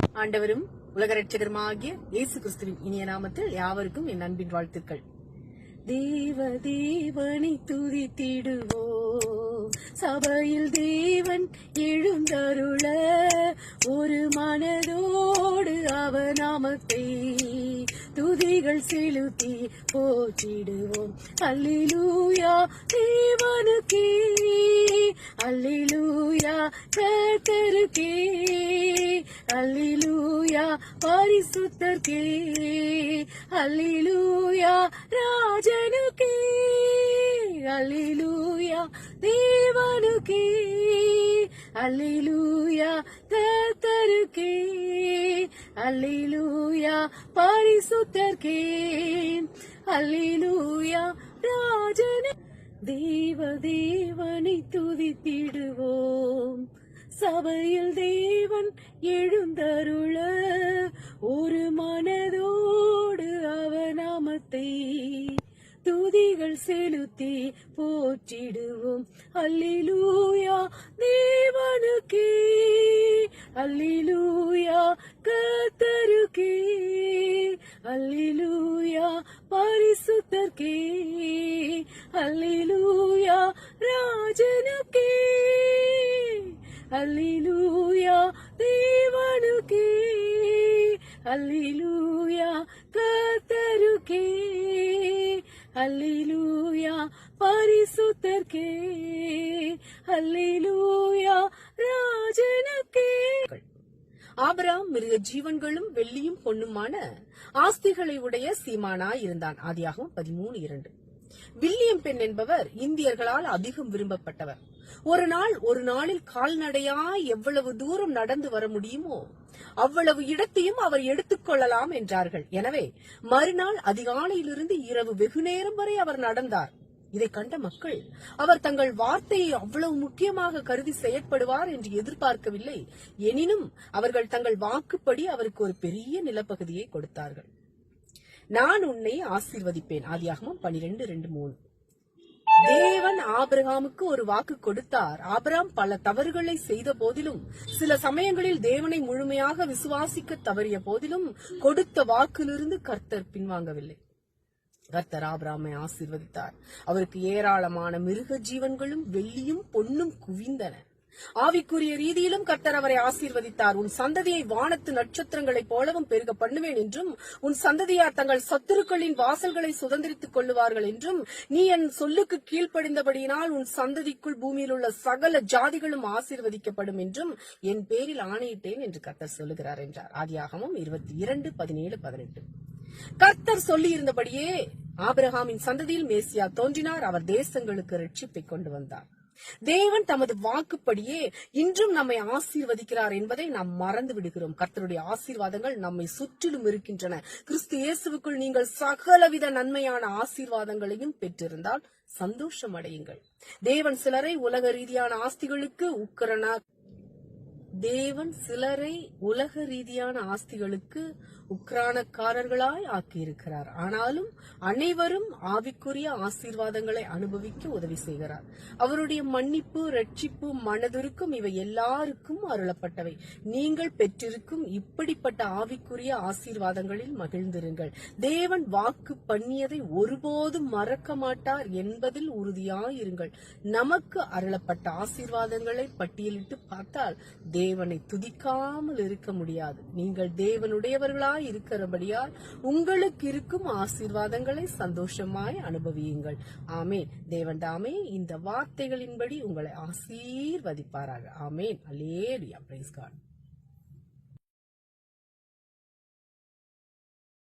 ஆண்டவரும் உலக ரட்சகருமாகிய இயேசு கிறிஸ்துவின் இனிய நாமத்தில் யாவருக்கும் என் அன்பின் வாழ்த்துக்கள். தேவ தேவனை துதித்திடுவோ. சபையில் தேவன் எழுந்தருள ஒரு மனதோடு அவ நாமத்தை துதிகள் செலுத்தி போற்றிடுவோம். அல்லிலூயா தேவனுக்கே. அல்லேலூயா கர்த்தருக்கே அல்லேலூயா பரிசுத்தர்க்கே அல்லேலூயா ராஜனுக்கே அல்லேலூயா தேவனுக்கே அல்லேலூயா கர்த்தருக்கே அல்லேலூயா பரிசுத்தர்க்கே அல்லேலூயா ராஜனு தேவ தேவனை துதித்திடுவோம். சபையில் தேவன் எழுந்தருள ஒரு மனதோடு அவநாமத்தை துதிகள் செலுத்தி போற்றிடுவோம். அல்லிலூயா தேவனுக்கே. அல்லிலூயா கத்தருக்கே அல்லிலூ பரிசுத்தர்க்கே அல்லேலூயா ராஜனுக்கே அல்லேலூயா தேவனுக்கே அல்லேலூயா கர்த்தருக்கே அல்லேலூயா பரிசுத்தர்க்கே அல்லேலூயா ராஜனுக்கே ஆபராம் மிருக ஜீவன்களும் வெள்ளியும் பொண்ணுமான ஆஸ்திகளை உடைய சீமானா இருந்தான். ஆதியாகவும் பதிமூணு இரண்டு. வில்லியம் பெண் என்பவர் இந்தியர்களால் அதிகம் விரும்பப்பட்டவர். ஒரு நாள் ஒரு நாளில் கால்நடையா எவ்வளவு தூரம் நடந்து வர முடியுமோ அவ்வளவு இடத்தையும் அவர் எடுத்துக்கொள்ளலாம் என்றார்கள். எனவே மறுநாள் அதிகாலையிலிருந்து இரவு வெகுநேரம் வரை அவர் நடந்தார். இதை கண்ட மக்கள் அவர் தங்கள் வார்த்தையை அவ்வளவு முக்கியமாக கருதி செயற்படுவார் என்று எதிர்பார்க்கவில்லை. எனினும் அவர்கள் தங்கள் வாக்குப்படி அவருக்கு ஒரு பெரிய நிலப்பகுதியை கொடுத்தார்கள். நான் உன்னை ஆசீர்வதிப்பேன். ஆதியாகமும் பனிரெண்டு ரெண்டு மூணு. தேவன் ஆபிரகாமுக்கு ஒரு வாக்கு கொடுத்தார். ஆபிரகாம் பல தவறுகளை செய்த போதிலும் சில சமயங்களில் தேவனை முழுமையாக விசுவாசிக்க தவறிய போதிலும் கொடுத்த வாக்கிலிருந்து கர்த்தர் பின்வாங்கவில்லை. கர்த்தர் ஆபிராமை ஆசிர்வதித்தார். அவருக்கு ஏராளமான மிருக ஜீவன்களும் வெள்ளியும் பொன்னும் குவிந்தன. ஆவிக்குரிய ரீதியிலும் கர்த்தர் அவரை ஆசீர்வதித்தார். உன் சந்ததியை வானத்து நட்சத்திரங்களைப் போலவும் பெருக பண்ணுவேன் என்றும் உன் சந்ததியார் தங்கள் சத்துருக்களின் வாசல்களை சுதந்திரித்துக் கொள்ளுவார்கள் என்றும் நீ என் சொல்லுக்கு கீழ்ப்படிந்தபடியினால் உன் சந்ததிக்குள் பூமியில் உள்ள சகல ஜாதிகளும் ஆசீர்வதிக்கப்படும் என்றும் என் பேரில் ஆணையிட்டேன் என்று கர்த்தர் சொல்லுகிறார் என்றார். ஆதியாகமும் இருபத்தி இரண்டு பதினேழு பதினெட்டு. கர்த்தர் சொல்லியிருந்தபடியே ஆபிரகாமின் சந்ததியில் மேசியா தோன்றினார். அவர் தேசங்களுக்கு ரட்சிப்பை கொண்டு வந்தார். தேவன் தமது வாக்குப்படியே இன்றும் நம்மை ஆசீர்வதிக்கிறார் என்பதை நாம் மறந்து விடுகிறோம். கர்த்தருடைய ஆசீர்வாதங்கள் நம்மை சுற்றிலும் இருக்கின்றன. கிறிஸ்து இயேசுவுக்குள் நீங்கள் சகலவித நன்மையான ஆசீர்வாதங்களையும் பெற்றிருந்தால் சந்தோஷம் அடையுங்கள். தேவன் சிலரை உலக ரீதியான ஆஸ்திகளுக்கு உக்கரனா தேவன் சிலரை உலக ரீதியான ஆஸ்திகளுக்கு உக்ரானக்காரர்களாய் ஆக்கியிருக்கிறார். ஆனாலும் அனைவரும் ஆவிக்குரிய ஆசீர்வாதங்களை அனுபவிக்க உதவி செய்கிறார். அவருடைய மன்னிப்பு ரட்சிப்பு மனதிற்கும் இவை எல்லாருக்கும் அருளப்பட்டவை. நீங்கள் பெற்றிருக்கும் இப்படிப்பட்ட ஆவிக்குரிய ஆசீர்வாதங்களில் மகிழ்ந்திருங்கள். தேவன் வாக்கு பண்ணியதை ஒருபோதும் மறக்க மாட்டார் என்பதில் உறுதியாயிருங்கள். நமக்கு அருளப்பட்ட ஆசீர்வாதங்களை பட்டியலிட்டு பார்த்தால் தேவனை துதிக்காமல் இருக்க முடியாது. நீங்கள் தேவனுடையவர்களாய் இருக்கிறபடியால் உங்களுக்கு இருக்கும் ஆசீர்வாதங்களை சந்தோஷமாய் அனுபவியுங்கள். ஆமேன். தேவன் தாமே இந்த வார்த்தைகளின்படி உங்களை ஆசீர்வதிப்பாராக. ஆமேன். அலேடியா பிரைஸ் காட்